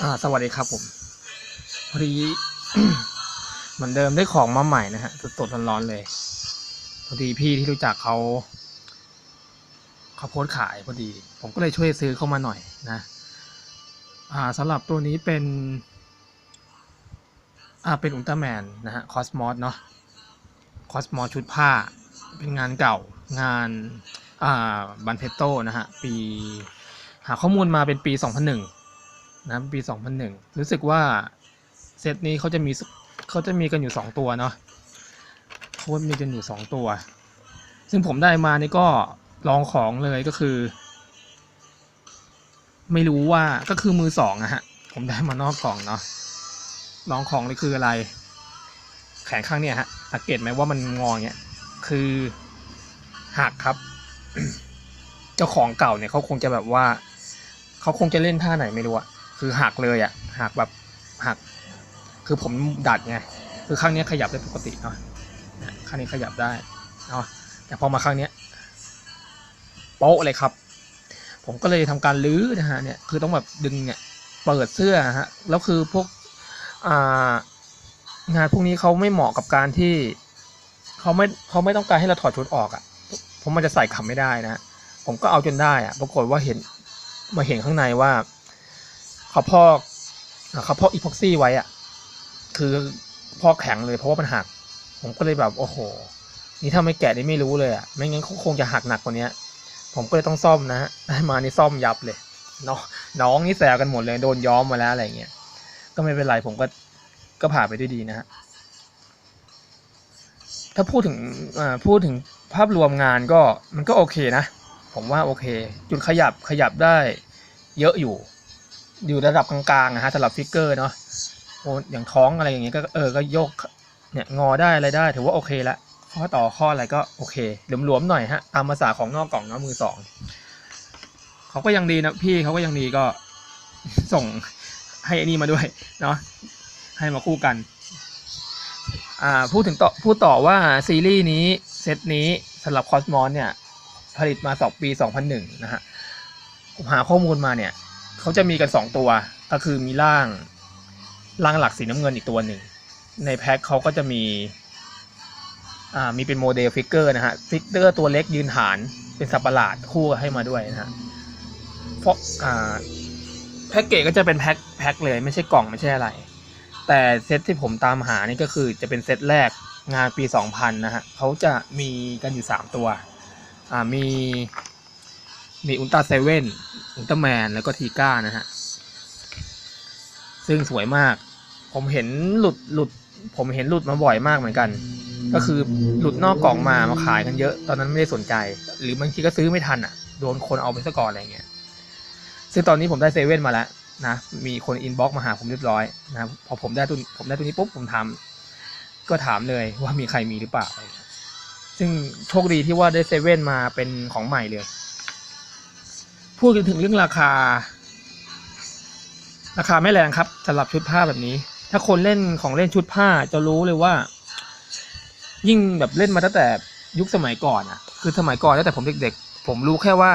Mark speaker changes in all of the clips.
Speaker 1: อ่าสวัสดีครับผมพอดีเหมือนเดิมได้ของมาใหม่นะฮะสดๆร้อนๆเลยพอดีพี่ที่รู้จักเขาเขาโพสขายพอดี ผมก็เลยช่วยซื้อเข้ามาหน่อยนะอ่าสำหรับตัวนี้เป็นอ่าเป็นอุลตร้าแมนนะฮะคอสมอสเนาะคอสมอสชุดผ้า เป็นงานเก่างานอ่าบันเพโตนะฮะปี หาข้อมูลมาเป็นปี 2001 นะปี 2001 รู้สึกว่าเซตนี้เขาจะมีเขาจะมีกันอยู่ 2 ตัวเนาะเขามีกันอยู่ 2 ตัว ซึ่งผมได้มานี่ก็ลองของเลยก็คือ ไม่รู้ว่าก็คือมือสองอะฮะ ผมได้มานอกกล่องเนาะลองของนี่คืออะไร แขนข้างเนี่ยฮะสังเกตไหมว่ามันงอเงี้ยคือหักครับ เจ้าของเก่าเนี่ยเขาคงจะแบบว่า เขาคงจะเล่นท่าไหนไม่รู้อะ คือหักเลยอะหักแบบหัก คือผมดัดไงคือข้างนี้ขยับได้ปกติเนาะเนี่ยข้างนี้ขยับได้เนาะแต่พอมาข้างนี้โป๊ะเลยครับ ผมก็เลยทำการลื้อนะฮะเนี่ยคือต้องแบบดึงเนี่ยเปิดเสื้อฮะแล้วคือพวกอ่างานพวกนี้เขาไม่เหมาะกับการที่เขาไม่เขาไม่ต้องการให้เราถอดชุดออกอะ่ะเพราะมันจะใส่ขำไม่ได้นะผมก็เอาจนได้อะ ปรากฏว่าเห็นมาเห็นข้างในว่า เขาพอกเขาพอกอีพ็อกซี่ไว้อะคือพอกแข็งเลยเพราะว่ามันหัก ผมก็เลยแบบโอ้โห นี่ถ้าไม่แกะนี่ไม่รู้เลยอะไม่งั้นเขาคงจะหักหนักกว่านี้ผมก็เลยต้องซ่อมนะฮะได้มานี่ซ่อมยับเลยน้องน้องนี่แซวกันหมดเลยโดนย้อมมาแล้วอะไรเงี้ยก็ไม่เป็นไรผมก็ก็ผ่านไปด้วยดีนะฮะถ้าพูดถึงอ่าพูดถึงภาพรวมงานก็มันก็โอเคนะ ผมว่าโอเค จุดขยับขยับได้เยอะอยู่ อยู่ระดับกลางๆนะฮะสำหรับฟิกเกอร์เนาะโอ้อย่างท้องอะไรอย่างเงี้ยก็เออก็โยกเนี่ยงอได้อะไรได้ ถือว่าโอเคละข้อต่อข้ออะไรก็โอเคหลวมๆหน่อยฮะตามภาษาของนอกกล่องเนาะมือสองเขาก็ยังดีนะพี่เขาก็ยังดีก็ส่งให้อันนี้มาด้วยเนาะให้มาคู่กันอ่าพูดถึงต่อพูดต่อว่าซีรีส์นี้เซตนี้สำหรับคอสมอสเนี่ยผลิตมาสองปี 2001 นะฮะผมหาข้อมูลมาเนี่ย เขาจะมีกัน 2 ตัว ก็คือมีร่างร่างหลักสีน้ำเงินอีกตัวหนึ่ง ในแพ็คเขาก็จะมีอ่ามีเป็นโมเดลฟิกเกอร์นะฮะฟิกเกอร์ตัวเล็กยืนฐานเป็นสัตว์ประหลาดคู่ให้มาด้วยนะฮะเพราะอ่าแพ็กเกจก็จะเป็นแพ็คแพ็คเลยไม่ใช่กล่องไม่ใช่อะไร แต่เซตที่ผมตามหานี่ก็คือจะเป็นเซตแรกงานปี 2000 นะฮะเขาจะมีกันอยู่ 3 ตัวอ่ามี มีอุลตร้าเซเว่นอุลตร้าแมนแล้วก็ทีก้านะฮะ ซึ่งสวยมาก ผมเห็นหลุดหลุด ผมเห็นหลุดมาบ่อยมากเหมือนกัน ก็คือหลุดนอกกล่องมามาขายกันเยอะ ตอนนั้นไม่ได้สนใจ หรือบางทีก็ซื้อไม่ทันอะ โดนคนเอาไปซะก่อนอะไรเงี้ย ซึ่งตอนนี้ผมได้เซเว่นมาแล้วนะ มีคนอินบ็อกมาหาผมเรียบร้อยนะพอผมได้ตัวผมได้ตัวนี้ปุ๊บผมทำก็ถามเลยว่ามีใครมีหรือเปล่า ซึ่งโชคดีที่ว่าได้เซเว่นมาเป็นของใหม่เลย พูดกันถึงเรื่องราคา ราคาไม่แรงครับสำหรับชุดผ้าแบบนี้ ถ้าคนเล่นของเล่นชุดผ้าจะรู้เลยว่า ยิ่งแบบเล่นมาตั้งแต่ยุคสมัยก่อนอะ คือสมัยก่อนตั้งแต่ผมเด็กๆ ผมรู้แค่ว่า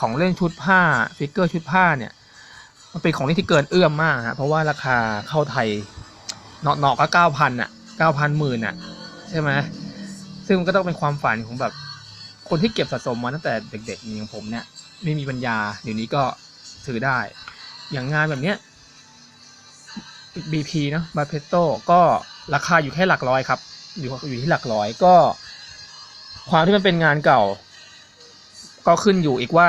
Speaker 1: ของเล่นชุดผ้าฟิกเกอร์ชุดผ้าเนี่ย มันเป็นของเล่นที่เกินเอื้อมมากฮะเพราะว่าราคาเข้าไทยเนาะๆก็เก้าพันอะเก้าพันหมื่นอะ ใช่ไหมซึ่งมันก็ต้องเป็นความฝันของแบบคนที่เก็บสะสมมาตั้งแต่เด็กๆอย่างผมเนี่ย ไม่มีปัญญาเดี๋ยวนี้ก็ซื้อได้ อย่างงานแบบเนี้ย BP เนาะบาเพโตก็ราคาอยู่แค่หลักร้อยครับ อยู่อยู่ที่หลักร้อยก็ ความที่มันเป็นงานเก่า ก็ขึ้นอยู่อีกว่า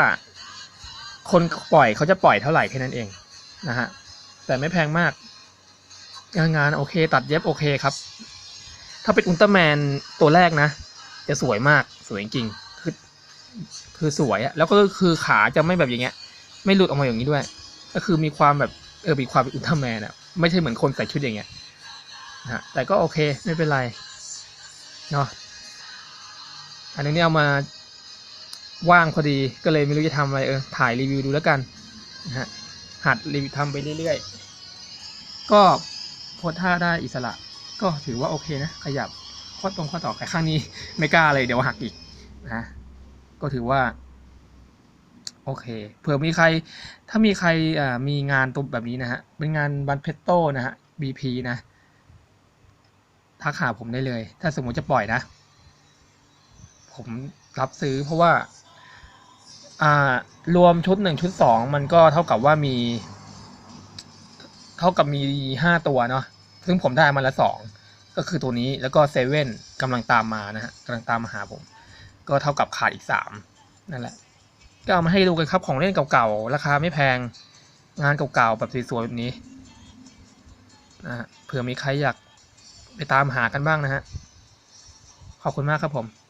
Speaker 1: คนปล่อยเขาจะปล่อยเท่าไหร่แค่นั้นเองนะฮะแต่ไม่แพงมาก งานงานโอเค ตัดเย็บโอเคครับ ถ้าเป็นอุลตร้าแมนตัวแรกนะ จะสวยมากสวยจริง คือสวยอะแล้วก็คือขาจะไม่แบบอย่างเงี้ย ไม่หลุดออกมาอย่างนี้ด้วย ก็คือมีความแบบเออมีความเป็นอุลตร้าแมนอะไม่ใช่เหมือนคนใส่ชุดอย่างเงี้ยนะฮะแต่ก็โอเคไม่เป็นไรเนาะอันนี้เอามาว่างพอดีก็เลยไม่รู้จะทำอะไรเออถ่ายรีวิวดูแล้วกันนะฮะหัดรีวิวทำไปเรื่อยๆ ก็โพสท่าได้อิสระ ก็ถือว่าโอเคนะ ขยับข้อตรงข้อต่อแต่ข้างนี้ไม่กล้าเลยเดี๋ยวหักอีกนะ ก็ถือว่า โอเค เผื่อมีใคร ถ้ามีใครมีงานตัวแบบนี้นะฮะ เป็นงานบันเพตโตนะฮะ BP นะทักหาผมได้เลย ถ้าสมมติจะปล่อยนะ ผมรับซื้อเพราะว่า อ่า รวมชุดหนึ่งชุดสองมันก็เท่ากับว่ามี เท่ากับมีห้าตัวเนาะ ซึ่งผมได้มาละสอง ก็คือตัวนี้แล้วก็เซเว่นกำลังตามมานะฮะกำลังตามมาหาผม ก็เท่ากับขาดอีกสามนั่นแหละ ก็เอามาให้ดูกันครับของเล่นเก่าๆ ราคาไม่แพงงานเก่าๆ แบบสวยๆแบบนี้นะฮะเผื่อมีใครอยากไปตามหากันบ้างนะฮะ ขอบคุณมากครับผม